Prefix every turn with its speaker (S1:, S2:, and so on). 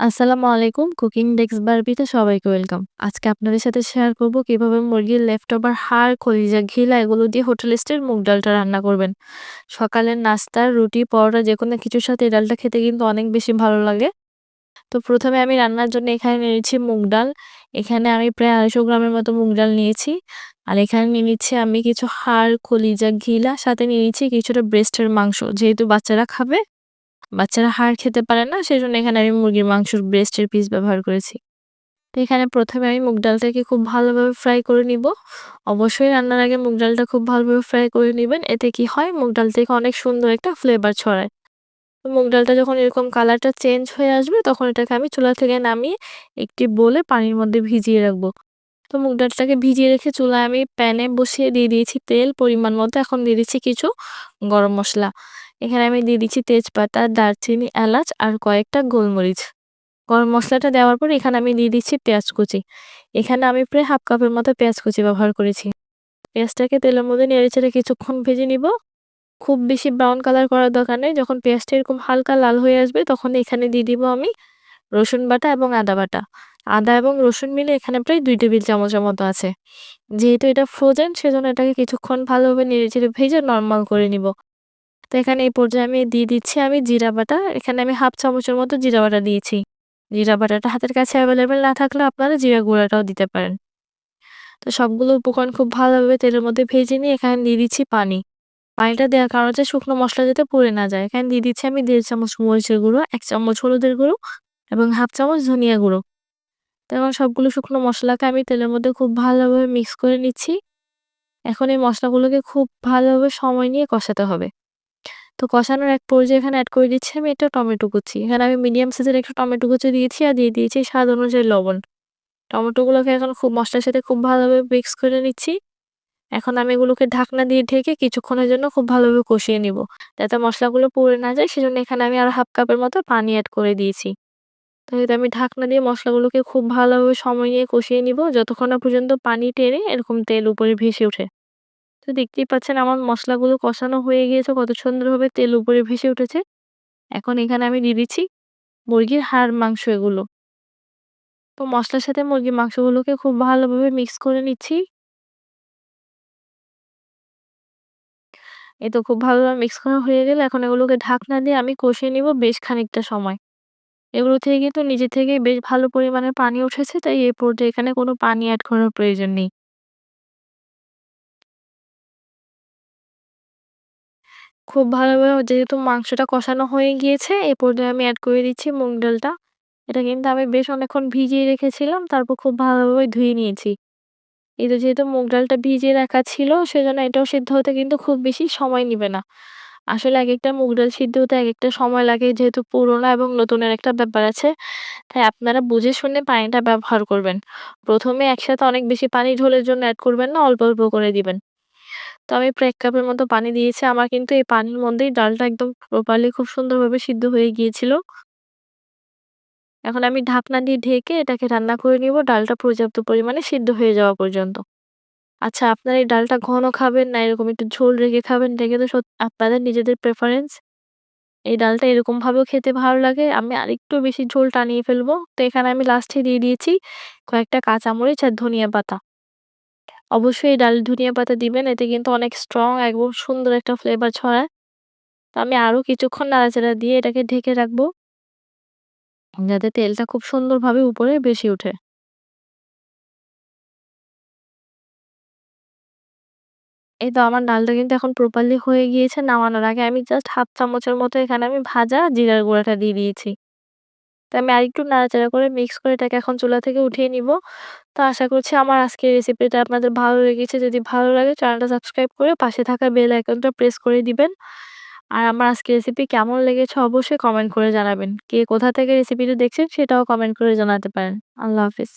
S1: আসসালামু আলাইকুম। Cooking desk বারবিতে সবাইকে ওয়েলকাম। আজকে আপনাদের সাথে শেয়ার করব কীভাবে মুরগির লেফটওভার হাড়, খলিজা ঘিলা এগুলো দিয়ে হোটেল স্টাইল মুগ ডালটা রান্না করবেন। সকালের নাস্তা, রুটি, পরোটা যে কোনো কিছুর সাথে এই ডালটা খেতে কিন্তু অনেক বেশি ভালো লাগে। তো প্রথমে আমি রান্নার জন্য এখানে নিয়েছি মুগ ডাল। এখানে আমি প্রায় ২৫০ গ্রামের মতো মুগ ডাল নিয়েছি। আর এখানে নিয়ে নিচ্ছি আমি কিছু হাড়, খলিজা ঘিলা সাথে নিয়ে নিচ্ছি কিছুটা ব্রেস্টের মাংস। যেহেতু বাচ্চারা খাবে বাচ্চারা হাড় খেতে পারে না সেই জন্য এখানে আমি মুরগির মাংসের ব্রেস্টের পিস ব্যবহার করেছি। তো এখানে প্রথমে আমি মুগ ডালটাকে খুব ভালোভাবে ফ্রাই করে নিব। অবশ্যই রান্নার আগে মুগ ডালটা খুব ভালোভাবে ফ্রাই করে নেবেন। এতে কি হয়? মুগ ডাল থেকে অনেক সুন্দর একটা ফ্লেভার ছড়ায়। তো মুগ ডালটা যখন এরকম কালারটা চেঞ্জ হয়ে আসবে, তখন এটাকে আমি চুলা থেকে নামিয়ে একটি বলে পানির মধ্যে ভিজিয়ে রাখব। তো মুগ ডালটাকে ভিজিয়ে রেখে চুলায় আমি প্যানে বসিয়ে দিয়ে দিয়েছি তেল, পরিমাণ মতো। এখন দিয়ে দিচ্ছি কিছু গরম মশলা। এখানে আমি দিয়ে দিচ্ছি তেজপাতা, দারচিনি, এলাচ আর কয়েকটা গোলমরিচ। গরম মশলাটা দেওয়ার পর এখানে আমি দিয়ে দিচ্ছি পেঁয়াজ কুচি। এখানে আমি প্রায় হাফ কাপের মতো পেঁয়াজ কুচি ব্যবহার করেছি। পেঁয়াজটাকে তেলের মধ্যে নেড়ে চেড়ে কিছুক্ষণ ভেজে নিব। খুব বেশি ব্রাউন কালার করার দরকার নেই। যখন পেঁয়াজটা এরকম হালকা লাল হয়ে আসবে, তখন এখানে দিয়ে দিব আমি রসুন বাটা এবং আদা বাটা। আদা এবং রসুন মিলে এখানে প্রায় দুই টেবিল চামচের মতো আছে। যেহেতু এটা ফ্রোজেন সেজন্য এটাকে কিছুক্ষণ ভালোভাবে নেড়ে চেড়ে ভেজে নর্মাল করে নিব। তো এখানে এই পর্যায়ে আমি দিয়ে দিচ্ছি, আমি জিরা বাটা। এখানে আমি হাফ চামচের মতো জিরা বাটা দিয়েছি। জিরা বাটাটা হাতের কাছে অ্যাভেলেবেল না থাকলে আপনারা জিরা গুঁড়াটাও দিতে পারেন। তো সবগুলো উপকরণ খুব ভালোভাবে তেলের মধ্যে ভেজে নিয়ে এখানে দিয়ে দিচ্ছি পানি। পানিটা দেওয়ার কারণ হচ্ছে শুকনো মশলা যাতে পড়ে না যায়। এখানে দিয়ে দিচ্ছি আমি দেড় চামচ মরিচের গুঁড়ো, এক চামচ হলুদের গুঁড়ো এবং হাফ চামচ ধনিয়া গুঁড়ো। তো এখন সবগুলো শুকনো মশলাকে আমি তেলের মধ্যে খুব ভালোভাবে মিক্স করে নিচ্ছি। এখন এই মশলাগুলোকে খুব ভালোভাবে সময় নিয়ে কষাতে হবে। তো কষানোর এক পর্যায়ে এখানে অ্যাড করে দিচ্ছি আমি একটা টমেটো কুচি। এখানে আমি মিডিয়াম সাইজের একটা টমেটো কুচি দিয়েছি আর দিয়ে দিয়েছি স্বাদ অনুযায়ী লবণ। টমেটোগুলোকে এখন খুব মশলার সাথে খুব ভালোভাবে মিক্স করে নিচ্ছি। এখন আমি এগুলোকে ঢাকনা দিয়ে ঢেকে কিছুক্ষণের জন্য খুব ভালোভাবে কষিয়ে নিব। যাতে মশলাগুলো পুড়ে না যায়, সেজন্য এখানে আমি আর হাফ কাপের মতো পানি অ্যাড করে দিয়েছি। তো আমি ঢাকনা দিয়ে মশলাগুলোকে খুব ভালোভাবে সময় নিয়ে কষিয়ে নিব। যতক্ষণ না পর্যন্ত পানি টেনে এরকম তেল উপরে ভেসে ওঠে। তো দেখতেই পাচ্ছেন আমার মশলাগুলো কষানো হয়ে গিয়েছে, কত সুন্দরভাবে তেল উপরে ভেসে উঠেছে। এখন এখানে আমি দিয়ে দিচ্ছি মুরগির হাড় মাংস এগুলো। তো মশলার সাথে মুরগির মাংসগুলোকে খুব ভালোভাবে মিক্স করে নিচ্ছি। এ তো খুব ভালোভাবে মিক্স করা হয়ে গেলে এখন এগুলোকে ঢাকনা দিয়ে আমি কষিয়ে নিব বেশ খানিকটা সময়। এগুলো থেকে কিন্তু নিজে থেকেই বেশ ভালো পরিমাণে পানি উঠেছে। তাই এই পর্যায়ে এখানে কোনো পানি অ্যাড করার প্রয়োজন নেই। খুব ভালোভাবে যেহেতু মাংসটা কষানো হয়ে গিয়েছে, এ পর্যায়ে আমি অ্যাড করে দিচ্ছি মুগ ডালটা। এটা কিন্তু আমি বেশ অনেকক্ষণ ভিজিয়ে রেখেছিলাম, তারপর খুব ভালোভাবে ধুয়ে নিয়েছি। তো যেহেতু মুগ ডালটা ভিজিয়ে রাখা ছিল, সেজন্য এটাও সিদ্ধ হতে কিন্তু খুব বেশি সময় নিবে না। আসলে এক একটা মুগ ডাল সিদ্ধ হতে এক একটা সময় লাগে যেহেতু পুরোনো এবং নতুনের একটা ব্যাপার আছে। তাই আপনারা বুঝে শুনে পানিটা ব্যবহার করবেন। প্রথমে একসাথে অনেক বেশি পানি ঢোলের জন্য অ্যাড করবেন না, অল্প অল্প করে দিবেন। তো আমি প্রায় এক কাপের মতো পানি দিয়েছি। আমার কিন্তু এই পানির মধ্যেই ডালটা একদম প্রপারলি খুব সুন্দরভাবে সিদ্ধ হয়ে গিয়েছিল। এখন আমি ঢাকনা দিয়ে ঢেকে এটাকে রান্না করে নিব। ডালটা পর্যাপ্ত পরিমাণে সিদ্ধ হয়ে যাওয়া পর্যন্ত। আচ্ছা আপনারা এই ডালটা ঘন খাবেন না এরকম একটু ঝোল রেখে খাবেন, এটা কিন্তু আপনাদের নিজেদের প্রেফারেন্স এই ডালটা এরকমভাবেও খেতে ভালো লাগে। আমি আরেকটু বেশি ঝোল টানিয়ে ফেলব। তো এখানে আমি লাস্টে দিয়ে দিয়েছি কয়েকটা কাঁচামরিচ আর ধনিয়া পাতা। অবশ্যই ডাল ধনিয়া পাতা দিবেন, এতে কিন্তু অনেক স্ট্রং এবং সুন্দর একটা ফ্লেভার ছড়ায়। তো আমি আরও কিছুক্ষণ নাড়াচাড়া দিয়ে এটাকে ঢেকে রাখব। যাতে তেলটা খুব সুন্দরভাবে উপরে বেশি ওঠে। এই তো আমার ডালটা কিন্তু এখন প্রপারলি হয়ে গিয়েছে নামানোর আগে আমি জাস্ট হাফ চামচের মতো এখানে আমি ভাজা জিরার গুঁড়াটা দিয়ে দিয়েছি। তো আমি আরেকটু নাড়াচাড়া করে মিক্স করে এটাকে এখন চুলা থেকে উঠিয়ে নিব। তো আশা করছি আমার আজকের রেসিপিটা আপনাদের ভালো লেগেছে। যদি ভালো লাগে চ্যানেলটা সাবস্ক্রাইব করে পাশে থাকা বেল আইকনটা প্রেস করে দিবেন। আর আমার আজকের রেসিপি কেমন লেগেছে অবশ্যই কমেন্ট করে জানাবেন। কে কোথা থেকে রেসিপিটা দেখছেন সেটাও কমেন্ট করে জানাতে পারেন। আল্লাহ হাফিজ।